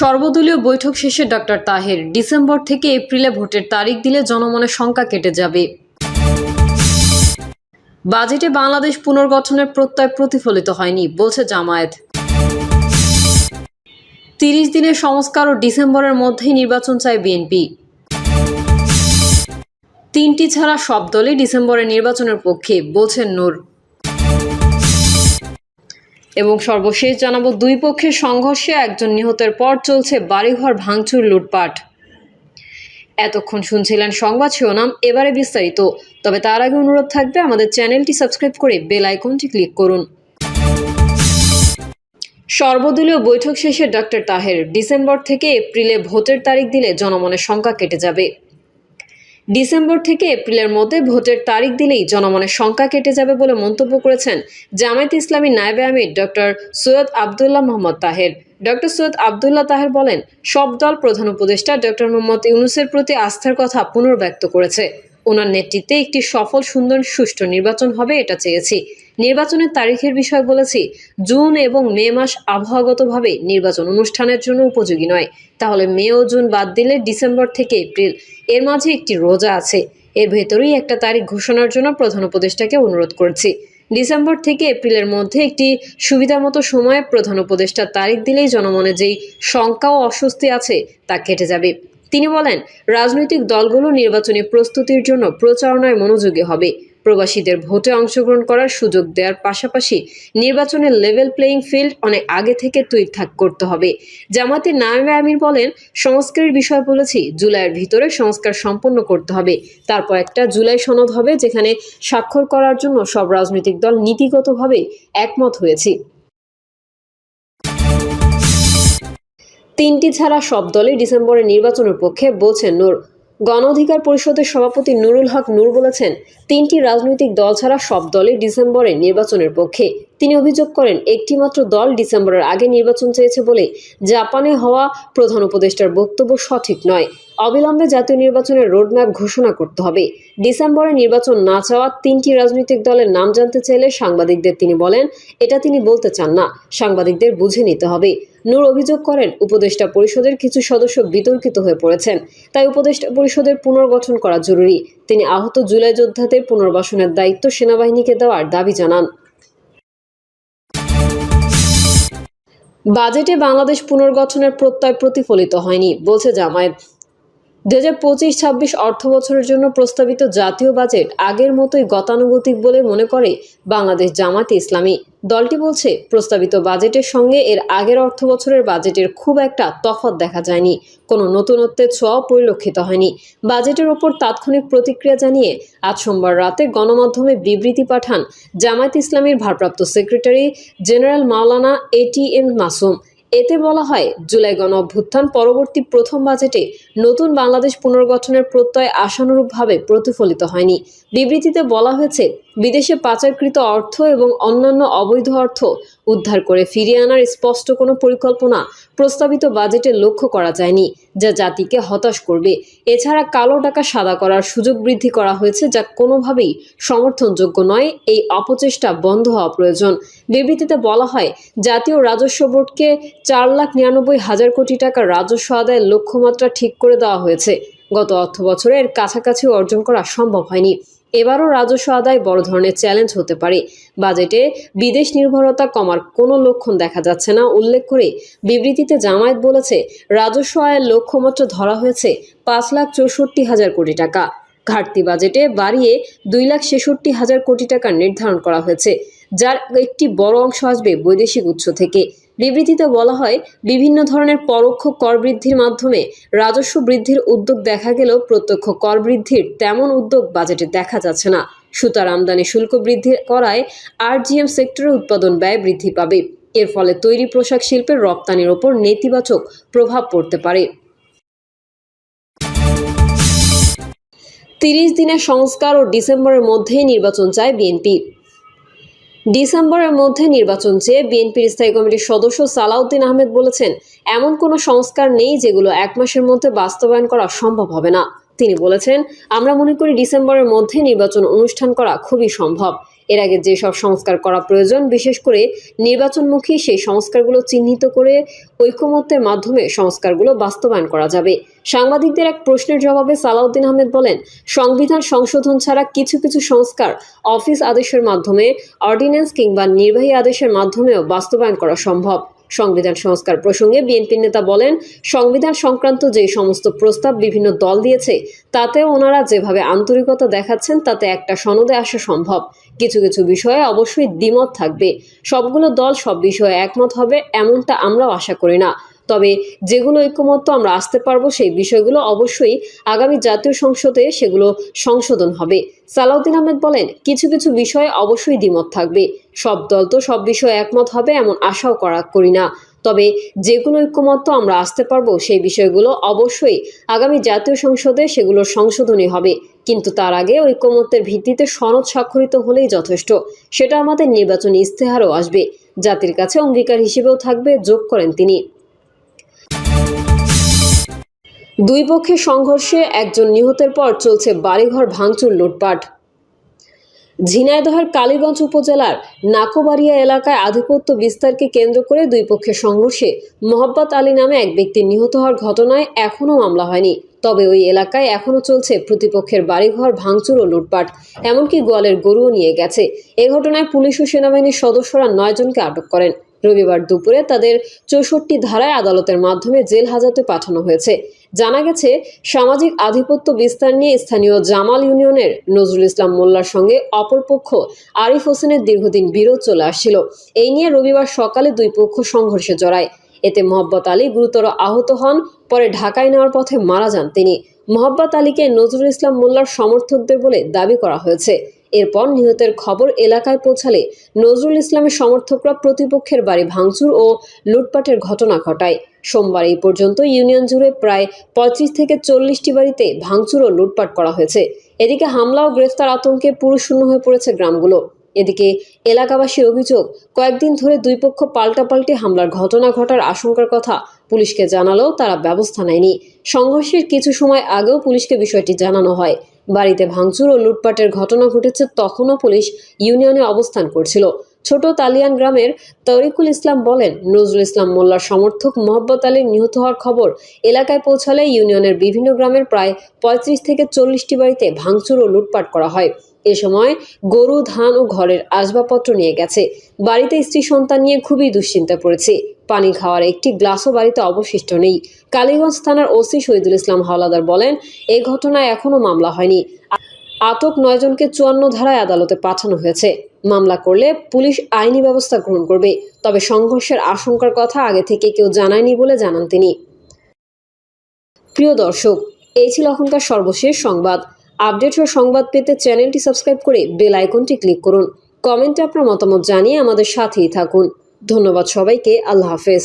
সর্বদলীয় বৈঠক শেষে ডক্টর তাহের ডিসেম্বর থেকে এপ্রিলে ভোটের তারিখ দিলে জনমনের শঙ্কা কেটে যাবে। বাজেটে বাংলাদেশ পুনর্গঠনের প্রত্যয় প্রতিফলিত হয়নি, বলছে জামায়াত। তিরিশ দিনের সংস্কার ও ডিসেম্বরের মধ্যেই নির্বাচন চায় বিএনপি। তিনটি ছাড়া সব দলই ডিসেম্বরে নির্বাচনের পক্ষে বলছেন নূর। এবং সর্বশেষ জানাব, দুই পক্ষের সংঘর্ষে একজন নিহতের পর চলছে বাড়িঘর ভাঙচুর, লুটপাট। এতক্ষণ শুনছিলেন সংবাদ শিরোনাম, এবারে বিস্তারিত। তবে তার আগে অনুরোধ থাকবে, আমাদের চ্যানেলটি সাবস্ক্রাইব করে বেল আইকনটি ক্লিক করুন। সর্বদলীয় বৈঠক শেষে ডক্টর তাহের, ডিসেম্বর থেকে এপ্রিলে ভোটের তারিখ দিলে জনমনের শঙ্কা কেটে যাবে। ডিসেম্বর থেকে এপ্রিলের মধ্যে ভোটের তারিখ দিলেই জনমনের শঙ্কা কেটে যাবে বলে মন্তব্য করেছেন জামায়াত ইসলামী নায়েবে আমির ডক্টর সৈয়দ আবদুল্লাহ মোহাম্মদ তাহের। ডক্টর সৈয়দ আবদুল্লাহ তাহের বলেন, সব দল প্রধান উপদেষ্টা ডক্টর মোহাম্মদ ইউনুসের প্রতি আস্থার কথা পুনর্ব্যক্ত করেছে। ওনার নেতৃত্বে একটি সফল, সুন্দর, সুষ্ঠু নির্বাচন হবে এটা চেয়েছি। নির্বাচনের তারিখের বিষয় বলেছি, জুন এবং মে মাস আবহাওয়াগতভাবে নির্বাচন অনুষ্ঠানের জন্য উপযোগী নয়। তাহলে মে ও জুন বাদ দিলে ডিসেম্বর থেকে এপ্রিল, এর মাঝে একটি রোজা আছে। এর ভেতরেই একটা তারিখ ঘোষণার জন্য প্রধান উপদেষ্টাকে অনুরোধ করছি। ডিসেম্বর থেকে এপ্রিলের মধ্যে একটি সুবিধামতো সময়ে প্রধান উপদেষ্টার তারিখ দিলেই জনমনে যেই শঙ্কা ও অস্বস্তি আছে তা কেটে যাবে। তিনি বলেন, রাজনৈতিক দলগুলো নির্বাচনী প্রস্তুতির জন্য প্রচারণায় মনোযোগী হবে। প্রবাসীদের ভোটে অংশগ্রহণ করার সুযোগ দেওয়ার পাশাপাশি নির্বাচনের লেভেল প্লেয়িং ফিল্ড অনেক আগে থেকে তৈরি থাক করতে হবে। জামাতের নায়েবে আমির বলেন, সংস্কারের বিষয় বলেছি, জুলাইয়ের ভিতরে সংস্কার সম্পন্ন করতে হবে। তারপর একটা জুলাই সনদ হবে যেখানে স্বাক্ষর করার জন্য সব রাজনৈতিক দল নীতিগতভাবে একমত হয়েছে। তিনটি ছাড়া সব দলই ডিসেম্বরে নির্বাচনের পক্ষে বলছেন নূর গণ অধিকার পরিষদের সভাপতি নুরুল হক নূর বলেছেন, তিনটি রাজনৈতিক দল ছাড়া সব দলই ডিসেম্বরে নির্বাচনের পক্ষে। তিনি অভিযোগ করেন, একটিমাত্র দল ডিসেম্বরের আগে নির্বাচন চেয়েছে বলে জাপানে হওয়া প্রধান উপদেষ্টার বক্তব্য সঠিক নয়। অবিলম্বে জাতীয় নির্বাচনের রোডম্যাপ ঘোষণা করতে হবে। ডিসেম্বরে নির্বাচন না চাওয়া তিনটি রাজনৈতিক দলের নাম জানতে চাইলে সাংবাদিকদের তিনি বলেন, এটা তিনি বলতে চান না। সাংবাদিকদের বুঝে নিতে হবে। নূর অভিযোগ করেন, উপদেষ্টা পরিষদের কিছু সদস্য বিতর্কিত হয়ে পড়েছেন। তাই উপদেষ্টা পরিষদের পুনর্গঠন করা জরুরি। তিনি আহত জুলাই যোদ্ধাদের পুনর্বাসনের দায়িত্ব সেনাবাহিনীকে দেওয়ার দাবি জানান। বাজেটে বাংলাদেশ পুনর্গঠনের প্রত্যয় প্রতিফলিত হয়নি বলছে জামায়াত। দু হাজার পঁচিশ ছাব্বিশ অর্থ বছরের জন্য প্রস্তাবিত জাতীয় বাজেট আগের মতোই গতানুগতিক বলে মনে করে বাংলাদেশ জামাতে ইসলামী। দলটি বলছে, প্রস্তাবিত বাজেটের সঙ্গে এর আগের অর্থ বছরের বাজেটের খুব একটা তফাৎ দেখা যায়নি। কোনো নতুনত্বের ছোঁয়াও পরিলক্ষিত হয়নি। বাজেটের ওপর তাৎক্ষণিক প্রতিক্রিয়া জানিয়ে আজ সোমবার রাতে গণমাধ্যমে বিবৃতি পাঠান জামায়াত ইসলামীর ভারপ্রাপ্ত সেক্রেটারি জেনারেল মাওলানা এটিএম মাসুম। এতে বলা হয়, জুলাই গণ অভ্যুত্থান পরবর্তী প্রথম বাজেটে নতুন বাংলাদেশ পুনর্গঠনের প্রত্যয় আশানুরূপভাবে প্রতিফলিত হয়নি। বিবৃতিতে বলা হয়েছে, বিদেশে পাচারকৃত অর্থ এবং অন্যান্য অবৈধ অর্থ উদ্ধার করে ফিরিয়ে আনার স্পষ্ট কোনো পরিকল্পনা প্রস্তাবিত বাজেটে লক্ষ্য করা যায়নি, যা জাতিকে হতাশ করবে। এছাড়া কালো টাকা সাদা করার সুযোগ বৃদ্ধি করা হয়েছে, যা কোনোভাবেই সমর্থনযোগ্য নয়। এই অপচেষ্টা বন্ধ হওয়া প্রয়োজন। বিবৃতিতে বলা হয়, জাতীয় রাজস্ব বোর্ডকে চার লাখ নিরানব্বই হাজার কোটি টাকা রাজস্ব আদায়ের লক্ষ্যমাত্রা ঠিক করে দেওয়া হয়েছে। গত অর্থ বছরে এর কাছাকাছি অর্জন করা সম্ভব হয়নি। এবারও রাজস্ব আদায় বড় ধরনের চ্যালেঞ্জ হতে পারে। বাজেটে বিদেশ নির্ভরতা কমার কোনো লক্ষণ দেখা যাচ্ছে না, উল্লেখ করে বিবৃতিতে জামায়াত বলেছে, রাজস্ব আয়ের লক্ষ্যমাত্রা ধরা হয়েছে পাঁচ লাখ চৌষট্টি হাজার কোটি টাকা। ঘাটতি বাজেটে বাড়িয়ে দুই লাখ ছেষট্টি হাজার কোটি টাকা নির্ধারণ করা হয়েছে, যার একটি বড় অংশ আসবে বৈদেশিক উৎস থেকে। বিবৃতিতে বলা হয়, বিভিন্ন ধরনের পরোক্ষ কর বৃদ্ধির মাধ্যমে রাজস্ব বৃদ্ধির উদ্যোগ দেখা গেলেও প্রত্যক্ষ কর বৃদ্ধির তেমন উদ্যোগ বাজেটে দেখা যাচ্ছে না। সুতার আমদানি শুল্ক বৃদ্ধি করায় আরজিএম সেক্টরের উৎপাদন ব্যয় বৃদ্ধি পাবে। এর ফলে তৈরি পোশাক শিল্পের রপ্তানির ওপর নেতিবাচক প্রভাব পড়তে পারে। তিরিশ দিনের সংস্কার ও ডিসেম্বরের মধ্যেই নির্বাচন চায় বিএনপি। ডিসেম্বরের মধ্যে নির্বাচন চেয়ে বিএনপির স্থায়ী কমিটির সদস্য সালাউদ্দিন আহমেদ বলেছেন, এমন কোনো সংস্কার নেই যেগুলো এক মাসের মধ্যে বাস্তবায়ন করা সম্ভব হবে না। তিনি বলেছেন, আমরা মনে করি ডিসেম্বরের মধ্যে নির্বাচন অনুষ্ঠান করা খুবই সম্ভব। এর আগে যেসব সংস্কার করা প্রয়োজন, বিশেষ করে নির্বাচনমুখী সেই সংস্কারগুলো চিহ্নিত করে ঐকমত্যের মাধ্যমে সংস্কারগুলো বাস্তবায়ন করা যাবে। সাংবাদিকদের এক প্রশ্নের জবাবে সালাউদ্দিন আহমেদ বলেন, সংবিধান সংশোধন ছাড়া কিছু কিছু সংস্কার অফিস আদেশের মাধ্যমে, অর্ডিন্যান্স কিংবা নির্বাহী আদেশের মাধ্যমেও বাস্তবায়ন করা সম্ভব। সংবিধান সংস্কার প্রসঙ্গে বিএনপি নেতা বলেন, সংবিধান সংক্রান্ত যে সমস্ত প্রস্তাব বিভিন্ন দল দিয়েছে, তাতেও ওনারা যেভাবে আন্তরিকতা দেখাচ্ছেন, তাতে একটা সনদে আসা সম্ভব। কিছু কিছু বিষয়ে অবশ্যই দ্বিমত থাকবে। সবগুলো দল সব বিষয়ে একমত হবে, এমনটা আমরাও আশা করি না। তবে যেগুলো ঐক্যমত্য আমরা আসতে পারব সেই বিষয়গুলো অবশ্যই আগামী জাতীয় সংসদে সেগুলো সংশোধন হবে। সালাউদ্দিন আহমেদ বলেন, কিছু কিছু বিষয়ে অবশ্যই দ্বিমত থাকবে। সব দল তো সব বিষয়ে একমত হবে এমন আশাও করা করি না। তবে যেগুলো ঐক্যমত্য আমরা আসতে পারব সেই বিষয়গুলো অবশ্যই আগামী জাতীয় সংসদে সেগুলোর সংশোধনী হবে। কিন্তু তার আগে ঐক্যমত্যের ভিত্তিতে সনদ স্বাক্ষরিত হলেই যথেষ্ট। সেটা আমাদের নির্বাচনী ইস্তেহারও আসবে। জাতির কাছে অঙ্গীকার হিসেবেও থাকবে, যোগ করেন তিনি। দুই পক্ষের সংঘর্ষে একজন নিহতের পর চলছে বাড়িঘর ভাঙচুর লুটপাট। ঝিনাইদহের কালীগঞ্জ উপজেলার নাকোবাড়িয়া এলাকায় আধিপত্য বিস্তারকে কেন্দ্র করে দুই পক্ষের সংঘর্ষে মোহাব্বত আলী নামে এক ব্যক্তি নিহত হওয়ার ঘটনায় এখনও মামলা হয়নি। তবে ওই এলাকায় এখনও চলছে প্রতিপক্ষের বাড়িঘর ভাঙচুর ও লুটপাট। এমনকি গোয়ালের গরুও নিয়ে গেছে। এ ঘটনায় পুলিশ ও সেনাবাহিনীর সদস্যরা নয়জনকে আটক করেন। রবিবার দুপুরে তাদের চৌষট্টি ধারায় আদালতের মাধ্যমে জেল হাজতে পাঠানো হয়েছে। জানা গেছে, সামাজিক আধিপত্য বিস্তার নিয়ে স্থানীয় জামাল ইউনিয়নের নজরুল ইসলাম মোল্লার সঙ্গে অপরপক্ষ আরিফ হোসেনের দীর্ঘদিন বিরোধ চলে আসছিল। এই নিয়ে রবিবার সকালে দুই পক্ষ সংঘর্ষে জড়ায়। এতে মোহাব্বত আলী গুরুতর আহত হন, পরে ঢাকায় নেওয়ার পথে মারা যান তিনি। মোহাব্বত আলীকে নজরুল ইসলাম মোল্লার সমর্থকদের বলে দাবি করা হয়েছে। এরপর নিহতের খবর এলাকায় পৌঁছালে নজরুল ইসলামের সমর্থকরা প্রতিপক্ষের বাড়ি ভাঙচুর ও লুটপাটের ঘটনা ঘটায়। সোমবার এই পর্যন্ত ইউনিয়ন জুড়ে প্রায় পঁয়ত্রিশ থেকে চল্লিশটি বাড়িতে ভাঙচুর ও লুটপাট করা হয়েছে। এদিকে হামলা ও গ্রেফতার আতঙ্কে পুরুষ শূন্য হয়ে পড়েছে গ্রামগুলো। এদিকে এলাকাবাসীর অভিযোগ, কয়েকদিন ধরে দুই পক্ষ পাল্টাপাল্টি হামলার ঘটনা ঘটার আশঙ্কার কথা পুলিশকে জানালেও তারা ব্যবস্থা নেয়নি। সংঘর্ষের কিছু সময় আগেও পুলিশকে বিষয়টি জানানো হয়। বাড়িতে ভাঙচুর ও লুটপাটের ঘটনা ঘটেছে তখনও পুলিশ ইউনিয়নে অবস্থান করছিল। ছোট তালিয়ান গ্রামের তরিকুল ইসলাম বলেন, নজরুল ইসলাম মোল্লার সমর্থক মোহাব্বত আলীর নিহত হওয়ার খবর এলাকায় পৌঁছালে ইউনিয়নের বিভিন্ন গ্রামের প্রায় পঁয়ত্রিশ থেকে চল্লিশটি বাড়িতে ভাঙচুর ও লুটপাট করা হয়। এ সময় গরু, ধান ও ঘরের আসবাবপত্র নিয়ে গেছে। বাড়িতে স্ত্রী সন্তান নিয়ে খুবই দুশ্চিন্তা পড়েছে। পানি খাওয়ার একটি গ্লাসও বাড়িতে অবশিষ্ট নেই। কালীগঞ্জ থানার ওসি শহীদুল ইসলাম হাওলাদার বলেন এই ঘটনায় এখনও মামলা হয়নি। আটক নয়জনকে চুয়ান্ন ধারায় আদালতে পাঠানো হয়েছে। মামলা করলে পুলিশ আইনি ব্যবস্থা গ্রহণ করবে। তবে সংঘর্ষের আশঙ্কার কথা আগে থেকে কেউ জানায়নি বলে জানান তিনি। প্রিয় দর্শক, এই ছিল এখনকার সর্বশেষ সংবাদ। আপডেট ও সংবাদ পেতে চ্যানেলটি সাবস্ক্রাইব করে বেল আইকনটি ক্লিক করুন। কমেন্টে আপনার মতামত জানিয়ে আমাদের সাথেই থাকুন। ধন্যবাদ সবাইকে। আল্লাহ হাফেজ।